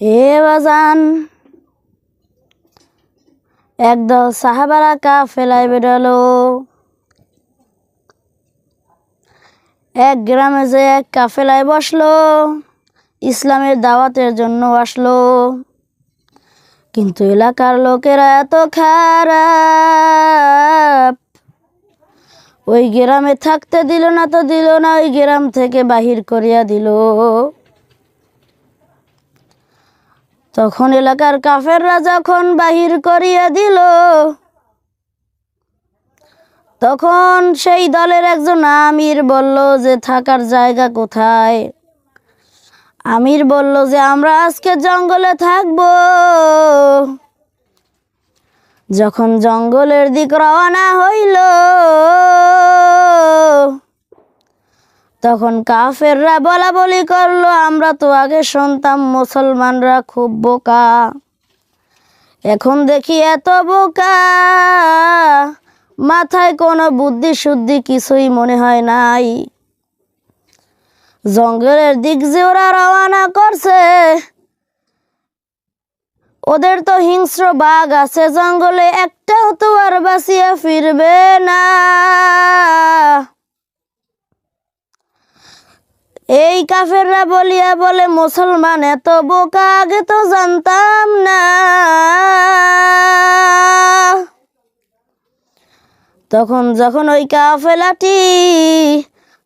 এ বাজান। একদল সাহাবারা কা ফেলায় বেরোলো। এক গ্রামে যে এক কাফেলায় বসল, ইসলামের দাওয়াতের জন্য আসলো। কিন্তু এলাকার লোকেরা এত খারাপ। ওই গ্রামে থাকতে দিল না, তো দিল না, ওই গ্রাম থেকে বাহির করিয়া দিল। তখন এলাকার কাফেররা যখন বাহির করিয়া দিল, তখন সেই দলের একজন আমির বলল যে, থাকার জায়গা কোথায়? আমির বলল যে, আমরা আজকে জঙ্গলে থাকব। যখন জঙ্গলের দিক রওনা হইল তখন কাফেররা বলা বলি করল, আমরা তো আগে শুনতাম মুসলমানরা খুব বোকা। এখন দেখি এত বোকা। মাথায় কোনো বুদ্ধি শুদ্ধি কিছুই মনে হয় নাই। জঙ্গলের দিক যে ওরা রওনা করছে, ওদের তো হিংস্র বাঘ আছে জঙ্গলে, একটাও তো আর বাঁচিয়া ফিরবে না। এই কাফেররা বলিয়া বলে, মুসলমান এত বোকা, আগে তো জানতাম না। তখন যখন ওই কাফেলাটি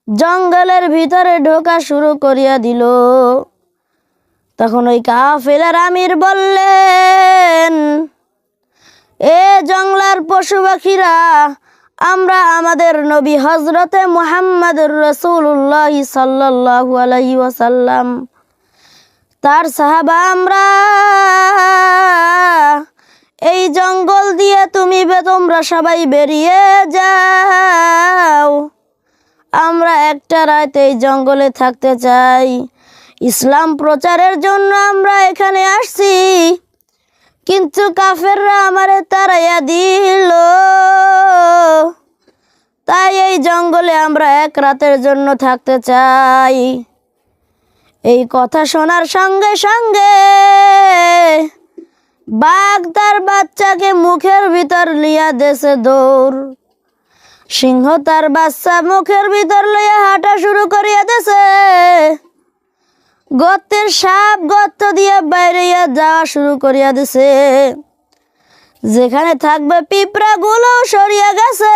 জঙ্গলের ভিতরে ঢোকা শুরু করিয়া দিল, তখন ওই কাফেলার আমির বললেন, এ জংলার পশু পাখিরা আমরা আমাদের নবী হজরতে মুহাম্মদ রসুল্লাহ সাল্লাহু আলহি ওসাল্লাম তার সাহাবা আমরা, এই জঙ্গল দিয়ে তুমি বে, তোমরা সবাই বেরিয়ে যাও। আমরা একটা রাত এই জঙ্গলে থাকতে চাই। ইসলাম প্রচারের জন্য আমরা এখানে আসছি। কিন্তু কাফেররা আমারে তারাইয়া দিল। জঙ্গলে আমরা এক রাতের জন্য থাকতে চাই। এই কথা শোনার সঙ্গে সঙ্গে বাঘ তার বাচ্চাকে মুখের ভিতর লিয়া দেশে দৌড়। সিংহ তার বাচ্চা মুখের ভিতর লইয়া হাঁটা শুরু করিয়া দেছে গর্তের সাপ গর্ত দিয়ে বাইরে যাওয়া শুরু করিয়া দিছে যেখানে থাকবে পিঁপড়া গুলো সরিয়া গেছে।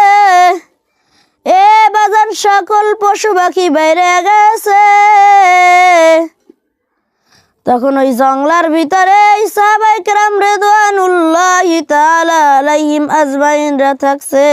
এ বাজান সকল পশু পাখি বাইরে গেছে। তখন ওই জংলার ভিতরে সাহাবাই কেরাম রেদওয়ানুল্লাহ তাআলা আজমাইনরা থাকছে।